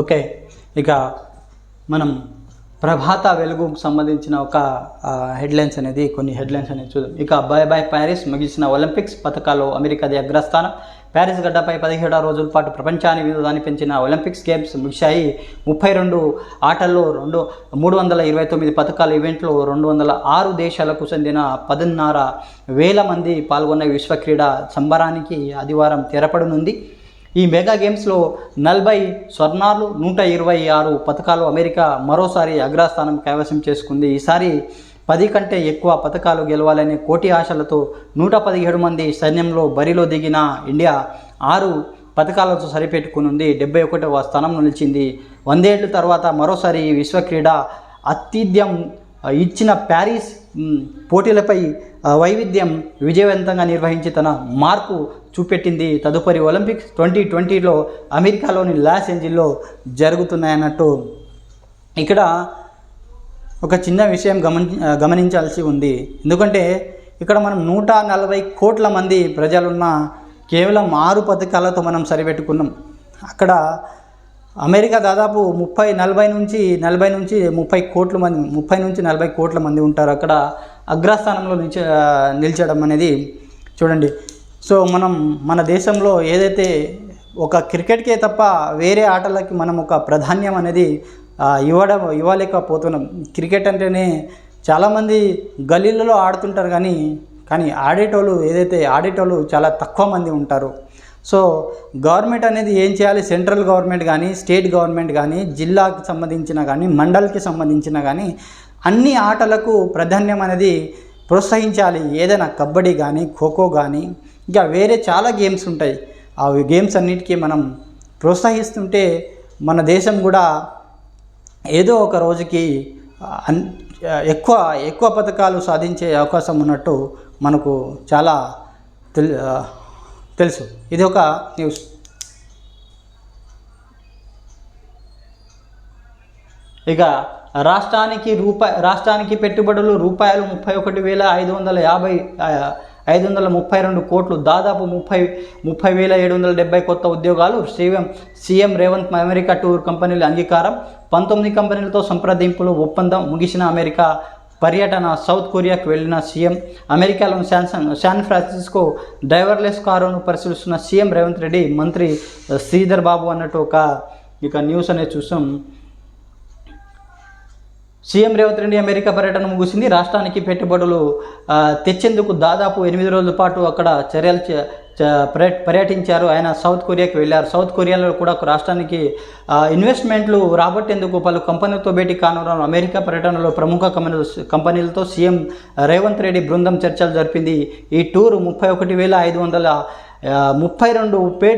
Okay ఇక మనం ప్రభాత వెలుగుకు సంబంధించిన ఒక హెడ్లైన్స్ అనేది కొన్ని హెడ్లైన్స్ అనేది చూద్దాం. ఇక బై బై ప్యారిస్ ముగిసిన ఒలింపిక్స్ పథకాల్లో అమెరికాది అగ్రస్థానం. ప్యారిస్ గడ్డపై పదిహేడు రోజుల పాటు ప్రపంచాన్ని వినోదాన్ని పెంచిన ఒలింపిక్స్ గేమ్స్ ముగిశాయి. ముప్పై రెండు ఆటల్లో రెండు మూడు వందల ఇరవై తొమ్మిది పథకాల ఈవెంట్లో రెండు వందల ఆరు దేశాలకు చెందిన పదిన్నర వేల మంది పాల్గొన్న విశ్వ క్రీడా సంబరానికి ఆదివారం తెరపడనుంది. ఈ మెగా గేమ్స్లో నలభై స్వర్ణాలు నూట ఇరవై ఆరు పథకాలు అమెరికా మరోసారి అగ్రస్థానం కైవసం చేసుకుంది. ఈసారి పది కంటే ఎక్కువ పథకాలు గెలవాలనే కోటి ఆశలతో నూట పదిహేడు మంది సైన్యంలో బరిలో దిగిన ఇండియా ఆరు పథకాలతో సరిపెట్టుకునుంది. డెబ్బై ఒకటవ స్థానం నిలిచింది. వందేళ్ళ తర్వాత మరోసారి ఈ విశ్వ క్రీడ అతిథ్యం ఇచ్చిన ప్యారిస్ పోటీలపై వైవిధ్యం విజయవంతంగా నిర్వహించి తన మార్కు చూపెట్టింది. తదుపరి ఒలింపిక్స్ ట్వంటీ ట్వంటీలో అమెరికాలోని లాస్ ఏంజిల్లో జరుగుతున్నాయన్నట్టు ఇక్కడ ఒక చిన్న విషయం గమని గమనించాల్సి ఉంది. ఎందుకంటే ఇక్కడ మనం నూట నలభై కోట్ల మంది ప్రజలున్న కేవలం ఆరు పథకాలతో మనం సరిపెట్టుకున్నాం. అక్కడ అమెరికా దాదాపు ముప్పై నలభై నుంచి నలభై నుంచి ముప్పై కోట్ల మంది ముప్పై నుంచి నలభై కోట్ల మంది ఉంటారు అక్కడ అగ్రస్థానంలో నిలిచ నిలిచడం అనేది చూడండి. సో మనం మన దేశంలో ఏదైతే ఒక క్రికెట్కే తప్ప వేరే ఆటలకి మనం ఒక ప్రాధాన్యం అనేది ఇవ్వడం ఇవ్వలేకపోతున్నాం. క్రికెట్ అంటేనే చాలామంది గల్లీలలో ఆడుతుంటారు కానీ కానీ ఆడేటోళ్ళు ఏదైతే ఆడేటోళ్ళు చాలా తక్కువ మంది ఉంటారు. సో గవర్నమెంట్ అనేది ఏం చేయాలి? సెంట్రల్ గవర్నమెంట్ కానీ స్టేట్ గవర్నమెంట్ కానీ జిల్లాకి సంబంధించిన కానీ మండల్కి సంబంధించిన కానీ అన్ని ఆటలకు ప్రాధాన్యం అనేది ప్రోత్సహించాలి. ఏదైనా కబడ్డీ కానీ ఖోఖో కానీ ఇంకా వేరే చాలా గేమ్స్ ఉంటాయి. ఆ గేమ్స్ అన్నిటికీ మనం ప్రోత్సహిస్తుంటే మన దేశం కూడా ఏదో ఒక రోజుకి అన్ ఎక్కువ ఎక్కువ పథకాలు సాధించే అవకాశం ఉన్నట్టు మనకు చాలా తెలి తెలుసు. ఇది ఒక న్యూస్ ఇక రాష్ట్రానికి రూపాయి రాష్ట్రానికి పెట్టుబడులు రూపాయలు ముప్పై ఒకటి వేల ఐదు వందల యాభై ఐదు వందల ముప్పై రెండు కోట్లు. దాదాపు ముప్పై ముప్పై వేల ఏడు వందల డెబ్బై కొత్త ఉద్యోగాలు CM CM Revanth America tour కంపెనీల అంగీకారం. పంతొమ్మిది కంపెనీలతో సంప్రదింపులు ఒప్పందం ముగిసిన అమెరికా పర్యటన సౌత్ కొరియాకు వెళ్ళిన సీఎం అమెరికాలోని శాన్ శాన్ ఫ్రాన్సిస్కో డ్రైవర్లెస్ కారును పరిశీలిస్తున్న సీఎం రేవంత్ రెడ్డి మంత్రి శ్రీధర్ బాబు అన్నట్టు ఒక ఇక న్యూస్ అనేది చూసాం. సీఎం రేవంత్ రెడ్డి అమెరికా పర్యటన ముగిసింది. రాష్ట్రానికి పెట్టుబడులు తెచ్చేందుకు దాదాపు ఎనిమిది రోజుల పాటు అక్కడ చర్యలు చే- పర్యటించారు. ఆయన సౌత్ కొరియాకి వెళ్ళారు. సౌత్ కొరియాలో కూడా ఒక రాష్ట్రానికి ఇన్వెస్ట్మెంట్లు రాబట్టేందుకు పలు కంపెనీలతో భేటీ కానున్న అమెరికా పర్యటనలో ప్రముఖ కంపెనీలతో సీఎం రేవంత్ రెడ్డి బృందం చర్చలు జరిపింది. ఈ టూర్ ముప్పై ఒకటి వేల ఐదు వందల ముప్పై రెండు పే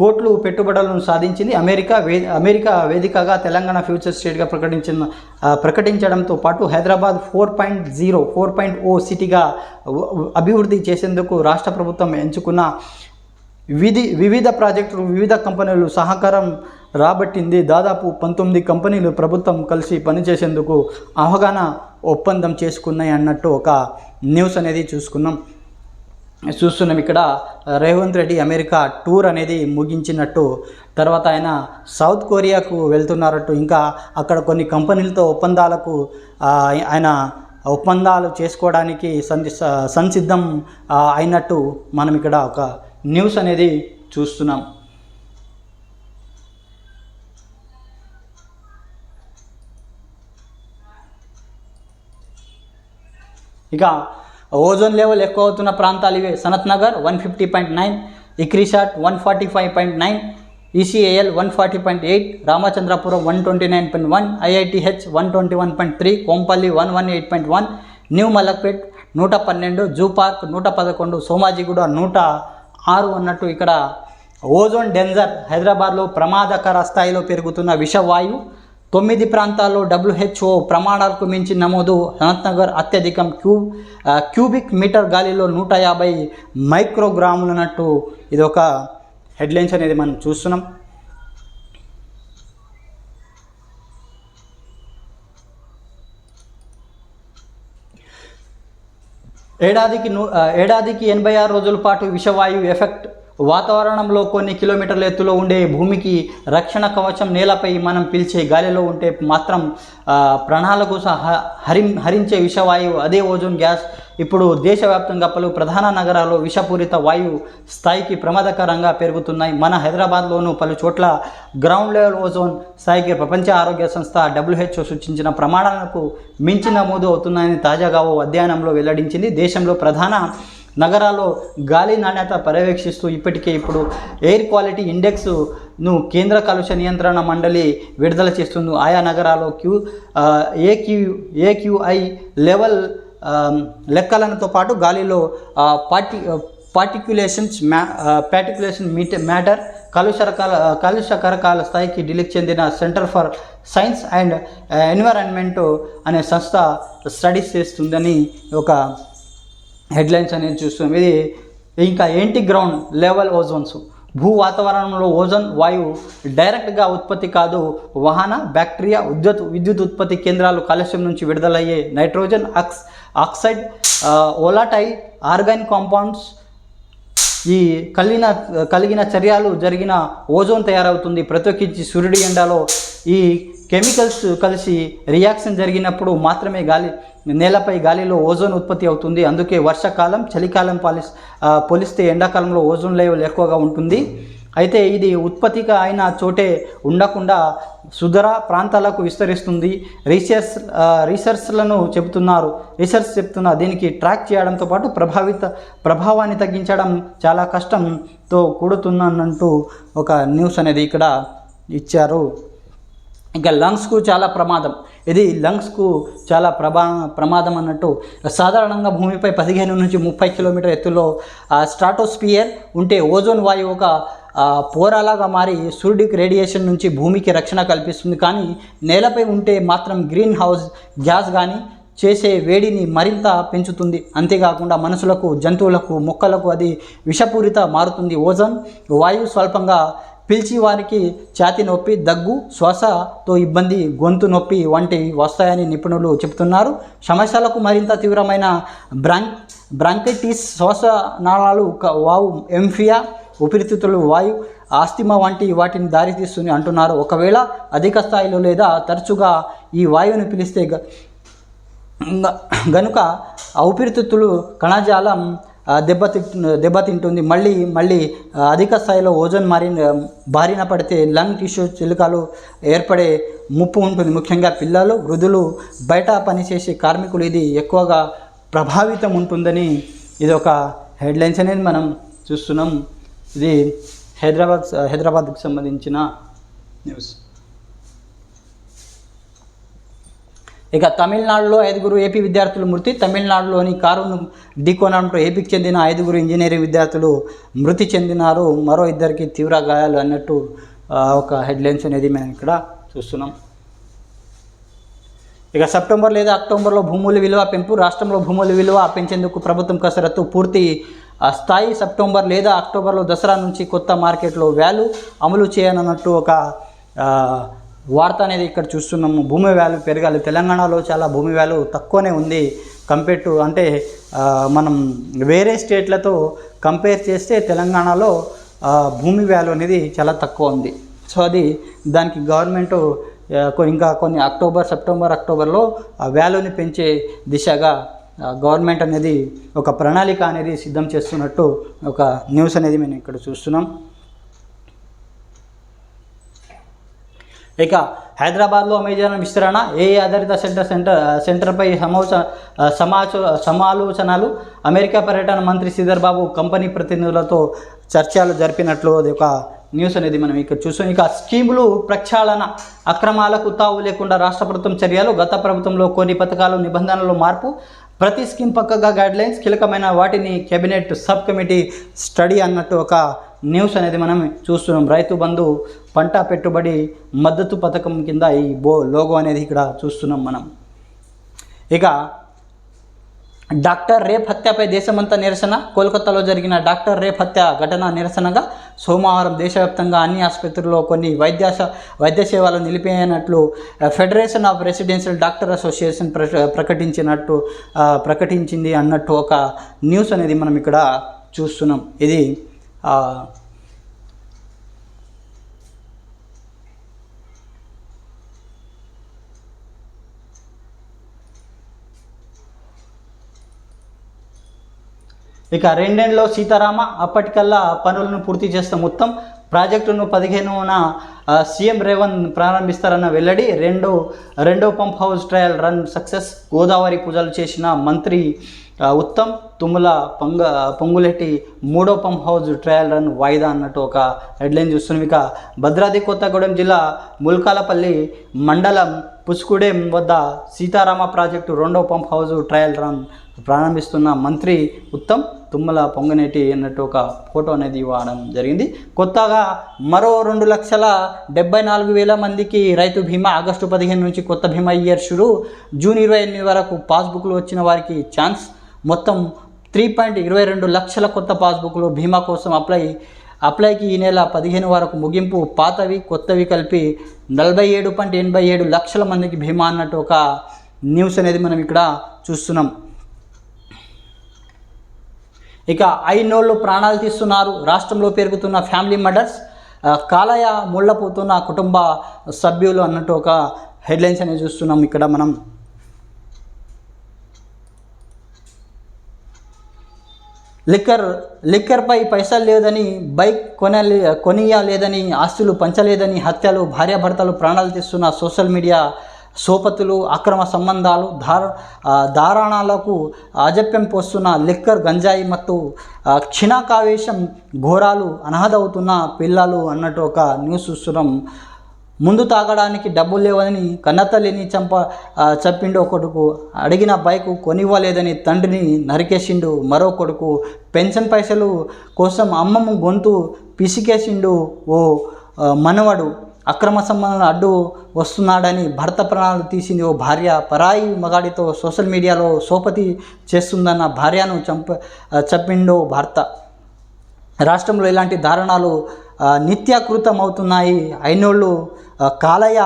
కోట్లు పెట్టుబడులను సాధించింది అమెరికా వే అమెరికా వేదికగా తెలంగాణ ఫ్యూచర్ స్టేట్గా ప్రకటించిన ప్రకటించడంతో పాటు Hyderabad four point zero four point O సిటీగా అభివృద్ధి చేసేందుకు రాష్ట్ర ప్రభుత్వం ఎంచుకున్న విధి వివిధ ప్రాజెక్టులు వివిధ కంపెనీలు సహకారం రాబట్టింది. దాదాపు పంతొమ్మిది కంపెనీలు ప్రభుత్వం కలిసి పనిచేసేందుకు అవగాహన ఒప్పందం చేసుకున్నాయి అన్నట్టు ఒక న్యూస్ అనేది చూసుకున్నాం. చూస్తున్నాం ఇక్కడ రేవంత్ రెడ్డి అమెరికా టూర్ అనేది ముగించినట్టు తర్వాత ఆయన సౌత్ కొరియాకు వెళ్తున్నారట్టు ఇంకా అక్కడ కొన్ని కంపెనీలతో ఒప్పందాలకు ఆయన ఒప్పందాలు చేసుకోవడానికి సంది సంసిద్ధం అయినట్టు మనం ఇక్కడ ఒక న్యూస్ అనేది చూస్తున్నాం. ఇక ఓజోన్ లెవెల్ ఎక్కువ అవుతున్న ప్రాంతాలు ఇవే. Sanath Nagar one fifty point nine ICRISAT one forty five point nine ECIL one forty point eight Ramachandrapuram one twenty nine point one IITH one twenty one point three Kompally one one eight point one new Malakpet నూట పన్నెండు zoo park నూట పదకొండు సోమాజిగూడ నూట ఆరు అన్నట్టు ఇక్కడ ozone danger హైదరాబాద్లో ప్రమాదకర స్థాయిలో పెరుగుతున్న విషవాయువు. తొమ్మిది ప్రాంతాల్లో డబ్ల్యూహెచ్ఓ ప్రమాణాలకు మించి నమోదు అనంతనగర్ అత్యధికం క్యూ క్యూబిక్ మీటర్ గాలిలో నూట యాభై మైక్రోగ్రాములన్నట్టు ఇది ఒక హెడ్లైన్స్ అనేది మనం చూస్తున్నాం. ఏడాదికి ఏడాదికి ఎనభై ఆరు రోజుల పాటు విషవాయువు ఎఫెక్ట్ వాతావరణంలో కొన్ని కిలోమీటర్ల ఎత్తులో ఉండే భూమికి రక్షణ కవచం నేలపై మనం పిలిచే గాలిలో ఉంటే మాత్రం ప్రాణాలకు సహ హరి హరించే విషవాయువు అదే ఓజోన్ గ్యాస్. ఇప్పుడు దేశవ్యాప్తంగా పలు ప్రధాన నగరాల్లో విషపూరిత వాయువు స్థాయికి ప్రమాదకరంగా పెరుగుతున్నాయి. మన హైదరాబాద్లోనూ పలు చోట్ల గ్రౌండ్ లెవెల్ ఓజోన్ స్థాయికి ప్రపంచ ఆరోగ్య సంస్థ డబ్ల్యూహెచ్ఓ సూచించిన ప్రమాణాలకు మించి నమోదు అవుతున్నాయని తాజాగా ఓ అధ్యయనంలో వెల్లడించింది. దేశంలో ప్రధాన నగరాల్లో గాలి నాణ్యత పర్యవేక్షిస్తూ ఇప్పటికే ఇప్పుడు ఎయిర్ క్వాలిటీ ఇండెక్స్ను కేంద్ర కాలుష్య నియంత్రణ మండలి విడుదల చేస్తుంది. ఆయా నగరాల్లో క్యూ ఏక్యూ ఏక్యూఐ లెవెల్ లెక్కలతో పాటు గాలిలో పార్టీ పార్టిక్యులేషన్స్ మ్యా పార్టిక్యులేషన్ మీట మ్యాటర్ కలుష్య కరకాల స్థాయికి డిలీట్ చెందిన centre for science and environment అనే సంస్థ స్టడీస్ చేస్తుందని ఒక హెడ్లైన్స్ అనేది చూస్తాం. ఇది ఇంకా ఏంటి గ్రౌండ్? లెవెల్ ఓజోన్స్. భూ వాతావరణంలో ఓజోన్ వాయువు డైరెక్ట్గా ఉత్పత్తి కాదు. వాహన బ్యాక్టీరియా విద్యుత్ విద్యుత్ ఉత్పత్తి కేంద్రాలు కాలుష్యం నుంచి విడుదలయ్యే nitrogen ox oxide volatile organic compounds ఈ కలిగిన కలిగిన చర్యలు జరిగిన ఓజోన్ తయారవుతుంది. ప్రత్యేకించి సూర్యుడి ఎండలో ఈ కెమికల్స్ కలిసి రియాక్షన్ జరిగినప్పుడు మాత్రమే గాలి నేలపై గాలిలో ఓజోన్ ఉత్పత్తి అవుతుంది. అందుకే వర్షాకాలం చలికాలం పాలి పోలిస్తే ఎండాకాలంలో ఓజోన్ లెవెల్ ఎక్కువగా ఉంటుంది. అయితే ఇది ఉత్పత్తిగా అయిన చోటే ఉండకుండా సుదర ప్రాంతాలకు విస్తరిస్తుంది. రీసెర్చ్ రీసెర్చ్లను చెబుతున్నారు. రీసెర్చ్ చెప్తున్న దీనికి ట్రాక్ చేయడంతో పాటు ప్రభావిత ప్రభావాన్ని తగ్గించడం చాలా కష్టంతో కూడుతుందనంటూ ఒక న్యూస్ అనేది ఇక్కడ ఇచ్చారు. ఇంకా లంగ్స్కు చాలా ప్రమాదం. ఇది లంగ్స్కు చాలా ప్రభా ప్రమాదం అన్నట్టు సాధారణంగా భూమిపై పదిహేను నుంచి ముప్పై కిలోమీటర్ ఎత్తులో స్ట్రాటోస్పియర్ ఉంటే ఓజోన్ వాయువు ఒక పోరాలాగా మారి సూర్యుడికి రేడియేషన్ నుంచి భూమికి రక్షణ కల్పిస్తుంది. కానీ నేలపై ఉంటే మాత్రం గ్రీన్ హౌస్ గ్యాస్ కానీ చేసే వేడిని మరింత పెంచుతుంది. అంతేకాకుండా మనుషులకు జంతువులకు మొక్కలకు అది విషపూరిత మారుతుంది. ఓజోన్ వాయువు స్వల్పంగా పిలిచి వారికి ఛాతి నొప్పి దగ్గు శ్వాసతో ఇబ్బంది గొంతు నొప్పి వంటివి వస్తాయని నిపుణులు చెబుతున్నారు. సమస్యలకు మరింత తీవ్రమైన బ్రాంక్ బ్రాంకైటిస్ శ్వాసనాళాలు నాళాలు వావు ఎంఫియా ఊపిరితిత్తులు వాయు ఆస్తిమా వంటి వాటిని దారితీస్తుంది అంటున్నారు. ఒకవేళ అధిక స్థాయిలో లేదా తరచుగా ఈ వాయువుని పిలిస్తే గనుక ఆ ఊపిరితిత్తులు కణజాలం దెబ్బతి దెబ్బతింటుంది మళ్ళీ మళ్ళీ అధిక స్థాయిలో ఓజోన్ మారిన బారిన పడితే లంగ్ టిష్యూ చిలుకలు ఏర్పడే ముప్పు ఉంటుంది. ముఖ్యంగా పిల్లలు వృద్ధులు బయట పనిచేసే కార్మికులు ఇది ఎక్కువగా ప్రభావితం ఉంటుందని ఇది ఒక హెడ్లైన్స్ అనేది మనం చూస్తున్నాం. ఇది హైదరాబాద్ హైదరాబాద్కి సంబంధించిన న్యూస్ ఇక తమిళనాడులో ఐదుగురు ఏపీ విద్యార్థులు మృతి. తమిళనాడులోని కారును ఢీకొనడంతో ఏపీకి చెందిన ఐదుగురు ఇంజనీరింగ్ విద్యార్థులు మృతి చెందినారు. మరో ఇద్దరికి తీవ్ర గాయాలు అన్నట్టు ఒక హెడ్లైన్స్ అనేది మేము ఇక్కడ చూస్తున్నాం. ఇక సెప్టెంబర్ లేదా అక్టోబర్లో భూముల విలువ పెంపు రాష్ట్రంలో భూముల విలువ పెంచేందుకు ప్రభుత్వం కసరత్తు పూర్తి ఆ, స్థాయి సెప్టెంబర్ లేదా అక్టోబర్లో దసరా నుంచి కొత్త మార్కెట్లో వాల్యూ అమలు చేయనున్నట్టు ఒక వార్త అనేది ఇక్కడ చూస్తున్నాము. భూమి వాల్యూ పెరగాలి. తెలంగాణలో చాలా భూమి వాల్యూ తక్కువనే ఉంది కంపేర్ టు అంటే మనం వేరే స్టేట్లతో కంపేర్ చేస్తే తెలంగాణలో భూమి వాల్యూ అనేది చాలా తక్కువ ఉంది. సో అది దానికి గవర్నమెంట్ ఇంకా కొన్ని అక్టోబర్ సెప్టెంబర్ అక్టోబర్లో ఆ వాల్యూని పెంచే దిశగా గవర్నమెంట్ అనేది ఒక ప్రణాళిక అనేది సిద్ధం చేస్తున్నట్టు ఒక న్యూస్ అనేది మేము ఇక్కడ చూస్తున్నాం. ఇక హైదరాబాద్లో అమెజాన్ విస్తరణ ఏ ఆధారిత సెంటర్ సెంటర్ సెంటర్పై సమోచ సమాచ సమాలోచనలు అమెరికా పర్యటన మంత్రి శ్రీధర్ బాబు కంపెనీ ప్రతినిధులతో చర్చలు జరిపినట్లు అది ఒక న్యూస్ అనేది మనం ఇక్కడ చూస్తాం ఇక స్కీములు ప్రక్షాళన అక్రమాలకు తావు లేకుండా రాష్ట్ర ప్రభుత్వం చర్యలు గత ప్రభుత్వంలో కొన్ని పథకాలు నిబంధనలు మార్పు ప్రతి స్కీమ్ పక్కగా గైడ్లైన్స్ కీలకమైన వాటిని కేబినెట్ సబ్ కమిటీ స్టడీ అన్నట్టు ఒక న్యూస్ అనేది మనం చూస్తున్నాం. రైతు బంధు పంట పెట్టుబడి మద్దతు పథకం కింద ఈ బో లోగో అనేది ఇక్కడ చూస్తున్నాం మనం. ఇక డాక్టర్ రేప్ హత్యపై దేశమంతా నిరసన కోల్కతాలో జరిగిన డాక్టర్ రేప్ హత్య ఘటన నిరసనగా సోమవారం దేశవ్యాప్తంగా అన్ని ఆసుపత్రుల్లో కొన్ని వైద్య వైద్య సేవలు నిలిపేయనట్లు federation of residential doctor association ప్ర ప్రకటించినట్టు ప్రకటించింది అన్నట్టు ఒక న్యూస్ అనేది మనం ఇక్కడ చూస్తున్నాం. ఇది ఇక రెండేళ్ళలో సీతారామ అప్పటికల్లా పనులను పూర్తి చేస్తాం మొత్తం ప్రాజెక్టును పదిహేనున సీఎం రేవంత్ ప్రారంభిస్తారన్న వెల్లడి రెండో రెండో pump house trial run success Godavari పూజలు చేసిన మంత్రి ఉత్తమ్ తుమ్ముల పొంగ పొంగులెట్టి మూడో పంప్ హౌస్ ట్రయల్ రన్ వాయిదా అన్నట్టు ఒక హెడ్లైన్ చూస్తున్నాం. ఇక భద్రాద్రి కొత్తగూడెం జిల్లా ముల్కాలపల్లి మండలం పుస్కుడేం వద్ద సీతారామ ప్రాజెక్టు రెండో పంప్ హౌస్ ట్రయల్ రన్ ప్రారంభిస్తున్న మంత్రి ఉత్తమ్ తుమ్మల పొంగనేటి అన్నట్టు ఒక ఫోటో అనేది ఇవ్వడం జరిగింది. కొత్తగా మరో రెండు లక్షల డెబ్బై నాలుగు వేల మందికి రైతు బీమా ఆగస్టు పదిహేను నుంచి కొత్త బీమా ఇయర్ షురు. జూన్ ఇరవై ఎనిమిది వరకు పాస్బుక్లు వచ్చిన వారికి ఛాన్స్. మొత్తం త్రీ పాయింట్ ఇరవై రెండు లక్షల కొత్త పాస్బుక్లు బీమా కోసం అప్లై అప్లైకి ఈ నెల పదిహేను వరకు ముగింపు. పాతవి కొత్తవి కలిపి నలభై ఏడు పాయింట్ ఎనభై ఏడు లక్షల మందికి బీమా అన్నట్టు ఒక న్యూస్ అనేది మనం ఇక్కడ చూస్తున్నాం. ఇక ఐనోళ్ళు ప్రాణాలు తీస్తున్నారు. రాష్ట్రంలో పెరుగుతున్న ఫ్యామిలీ మర్డర్స్ కాలయ ముళ్ళపోతున్న కుటుంబ సభ్యులు అన్నట్టు ఒక హెడ్లైన్స్ అనేవి చూస్తున్నాం ఇక్కడ మనం. లిక్కర్ లిక్కర్పై పైసలు లేదని బైక్ కొనలే కొనియలేదని ఆస్తులు పంచలేదని హత్యలు భార్యాభర్తలు ప్రాణాలు తీస్తున్న సోషల్ మీడియా సోపతులు అక్రమ సంబంధాలు ధార దారాణాలకు ఆజప్యం పోస్తున్న లిక్కర్ గంజాయి మత్తు క్షీణాకావేశం ఘోరాలు అనహదవుతున్న పిల్లలు అన్నట్టు ఒక న్యూస్ చూస్తున్నాం. ముందు తాగడానికి డబ్బు లేవని కన్నతల్లిని చంప చంపిండు ఒకడుకు అడిగిన బైకు కొనివ్వలేదని తండ్రిని నరికేసిండు మరో కొడుకు. పెన్షన్ పైసలు కోసం అమ్మమ్మ గొంతు పిసికేసిండు ఓ మనవడు. అక్రమ సంబంధాలను అడ్డు వస్తున్నాడని భర్త ప్రాణాలు తీసింది ఓ భార్య. పరాయి మగాడితో సోషల్ మీడియాలో సోపతి చేస్తుందన్న భార్యను చంప చంపిండో భర్త. రాష్ట్రంలో ఇలాంటి దారుణాలు నిత్యాకృతం అవుతున్నాయి అయినోళ్ళు కాలయ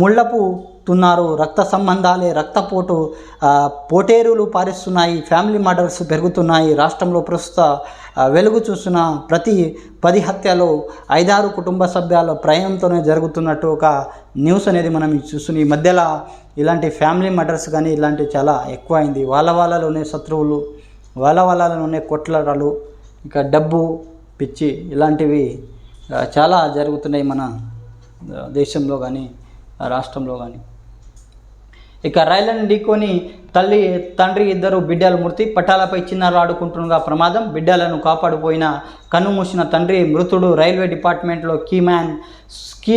ముళ్ళపు తున్నారు రక్త సంబంధాలే రక్తపోటు పోటేరులు పారిస్తున్నాయి. ఫ్యామిలీ మర్డర్స్ పెరుగుతున్నాయి. రాష్ట్రంలో ప్రస్తుత వెలుగు చూసిన ప్రతి పది హత్యలో ఐదారు కుటుంబ సభ్యాల ప్రయాణంతోనే జరుగుతున్నట్టు ఒక న్యూస్ అనేది మనం చూస్తున్నాం ఈ మధ్యలో ఇలాంటి ఫ్యామిలీ మర్డర్స్ కానీ ఇలాంటివి చాలా ఎక్కువైంది. వాళ్ళ వాళ్ళలోనే శత్రువులు వాళ్ళ వాళ్ళలోనే కొట్లాటలు ఇంకా డబ్బు పిచ్చి ఇలాంటివి చాలా జరుగుతున్నాయి మన దేశంలో కానీ రాష్ట్రంలో కానీ. ఇక రైళ్ళను ఢీకొని తల్లి తండ్రి ఇద్దరు బిడ్డలు మృతి పట్టాలపై చిన్నారు ఆడుకుంటుండగా ప్రమాదం. బిడ్డలను కాపాడుపోయిన కన్నుమూసిన తండ్రి మృతుడు. రైల్వే డిపార్ట్మెంట్లో కీ మ్యాన్ స్కీ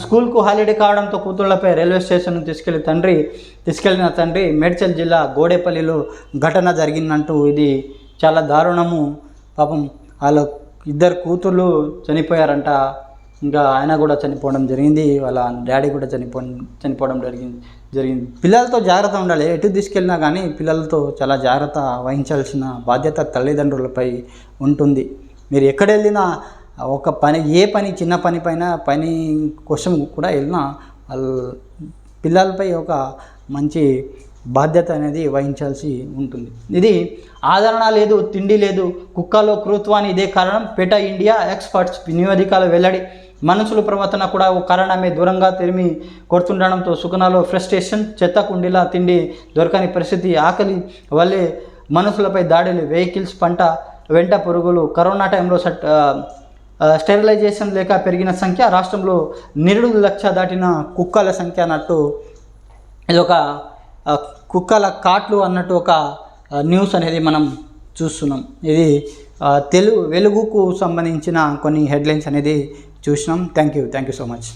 స్కూల్కు హాలిడే కావడంతో కూతుళ్ళపై రైల్వే స్టేషన్ తీసుకెళ్ళి తండ్రి తీసుకెళ్ళిన తండ్రి మేడ్చల్ జిల్లా గోడేపల్లిలో ఘటన జరిగిందంటూ ఇది చాలా దారుణము. పాపం వాళ్ళ ఇద్దరు కూతుర్లు చనిపోయారంట. ఇంకా ఆయన కూడా చనిపోవడం జరిగింది. వాళ్ళ డాడీ కూడా చనిపో చనిపోవడం జరిగింది. జరిగింది. పిల్లలతో జాగ్రత్త ఉండాలి. ఎటు తీసుకెళ్ళినా కానీ పిల్లలతో చాలా జాగ్రత్త వహించాల్సిన బాధ్యత తల్లిదండ్రులపై ఉంటుంది. మీరు ఎక్కడ వెళ్ళినా ఒక పని ఏ పని చిన్న పని పైన పని కోసం కూడా వెళ్ళినా వాళ్ళ పిల్లలపై ఒక మంచి బాధ్యత అనేది వహించాల్సి ఉంటుంది. ఇది ఆదరణ లేదు తిండి లేదు కుక్కలో క్రూత్వాన్ని ఇదే కారణం. పేట ఇండియా ఎక్స్పర్ట్స్ నివేదికల వెల్లడి మనసులు ప్రవర్తన కూడా ఓ కారణమే. దూరంగా తిరిమి కొడుతుండడంతో సుఖనాలో ఫ్రస్ట్రేషన్ చెత్త కుండీలా తిండి దొరకని పరిస్థితి ఆకలి వల్లే మనుషులపై దాడులు వెహికల్స్ పంట వెంట పురుగులు కరోనా టైంలో సట్ స్టెరిలైజేషన్ లేక పెరిగిన సంఖ్య రాష్ట్రంలో నిరుడు లక్ష దాటిన కుక్కల సంఖ్య అన్నట్టు ఇది ఒక కుక్కల కాట్లు అన్నట్టు ఒక న్యూస్ అనేది మనం చూస్తున్నాం. ఇది తెలుగు వెలుగుకు సంబంధించిన కొన్ని హెడ్లైన్స్ అనేది చూసినాం thank you thank you so much